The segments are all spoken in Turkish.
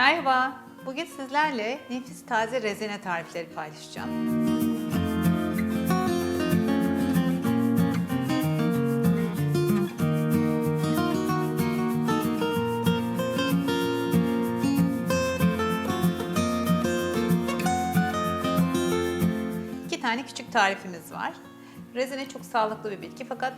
Merhaba, bugün sizlerle nefis taze rezene tarifleri paylaşacağım. İki tane küçük tarifimiz var. Rezene çok sağlıklı bir bitki fakat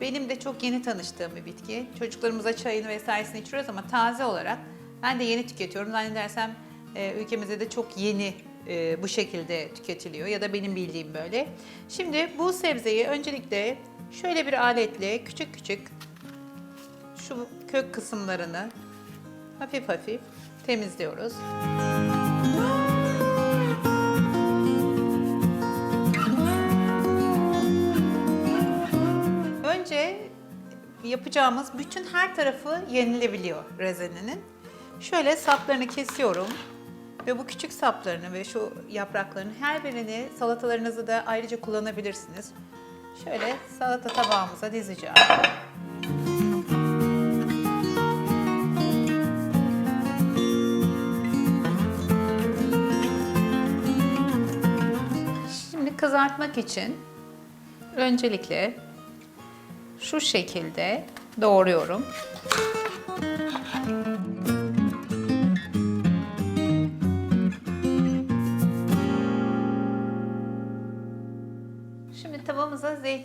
benim de çok yeni tanıştığım bir bitki. Çocuklarımıza çayını vesairesini içiriyoruz ama taze olarak ben de yeni tüketiyorum. Zannedersem e, ülkemizde de çok yeni e, bu şekilde tüketiliyor ya da benim bildiğim böyle. Şimdi bu sebzeyi öncelikle şöyle bir aletle küçük küçük şu kök kısımlarını hafif hafif temizliyoruz. Önce yapacağımız bütün her tarafı yenilebiliyor rezenenin. Şöyle saplarını kesiyorum ve bu küçük saplarını ve şu yapraklarını her birini salatalarınızı da ayrıca kullanabilirsiniz. Şöyle salata tabağımıza dizeceğim. Şimdi kızartmak için öncelikle şu şekilde doğruyorum.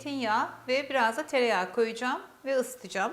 Zeytinyağı ve biraz da tereyağı koyacağım ve ısıtacağım.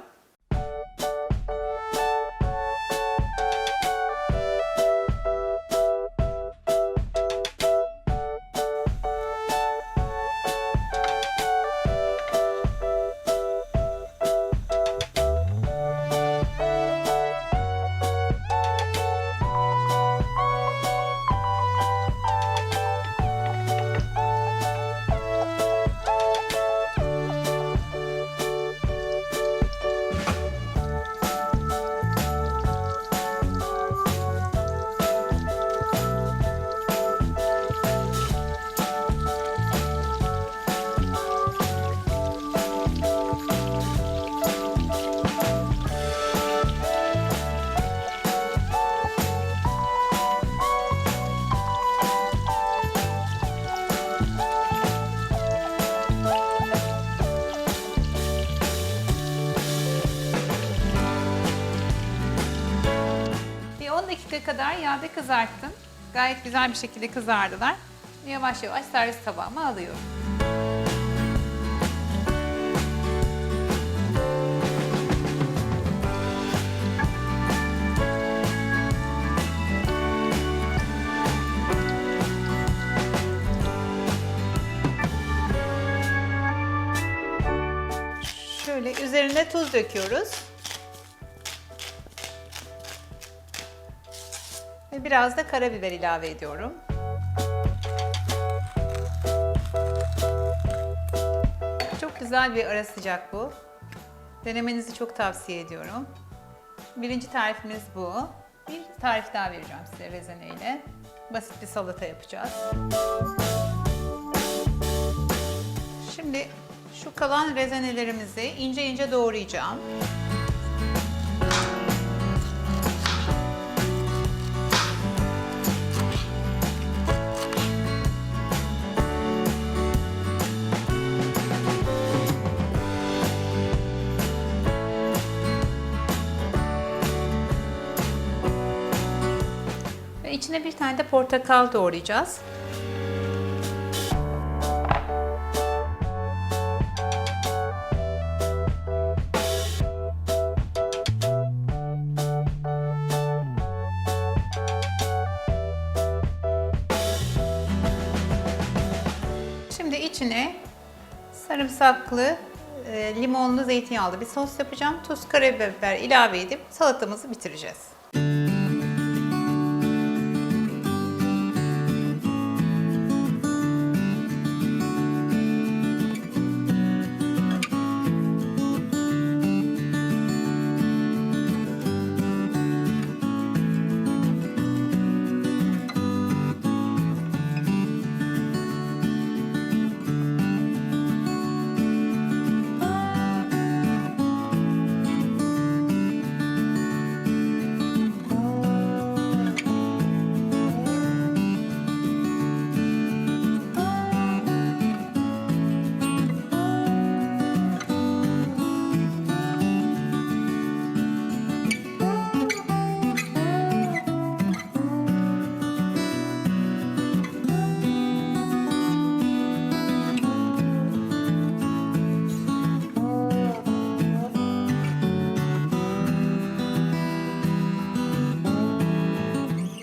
Dakika kadar yağda kızarttım. Gayet güzel bir şekilde kızardılar. Yavaş yavaş servis tabağıma alıyorum. Şöyle üzerine tuz döküyoruz. Ve biraz da karabiber ilave ediyorum. Çok güzel bir ara sıcak bu. Denemenizi çok tavsiye ediyorum. Birinci tarifimiz bu. Bir tarif daha vereceğim size rezeneyle. Basit bir salata yapacağız. Şimdi şu kalan rezenelerimizi ince ince doğrayacağım. İçine bir tane de portakal doğrayacağız. Şimdi içine sarımsaklı, e, limonlu, zeytinyağlı bir sos yapacağım. Tuz, karabiber ilave edip salatamızı bitireceğiz.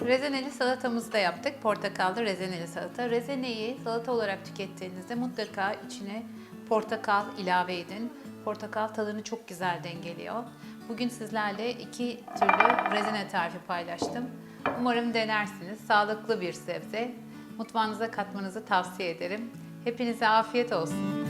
Rezeneli salatamızı da yaptık. Portakallı rezeneli salata. Rezeneyi salata olarak tükettiğinizde mutlaka içine portakal ilave edin. Portakal tadını çok güzel dengeliyor. Bugün sizlerle iki türlü rezene tarifi paylaştım. Umarım denersiniz. Sağlıklı bir sebze. Mutfağınıza katmanızı tavsiye ederim. Hepinize afiyet olsun.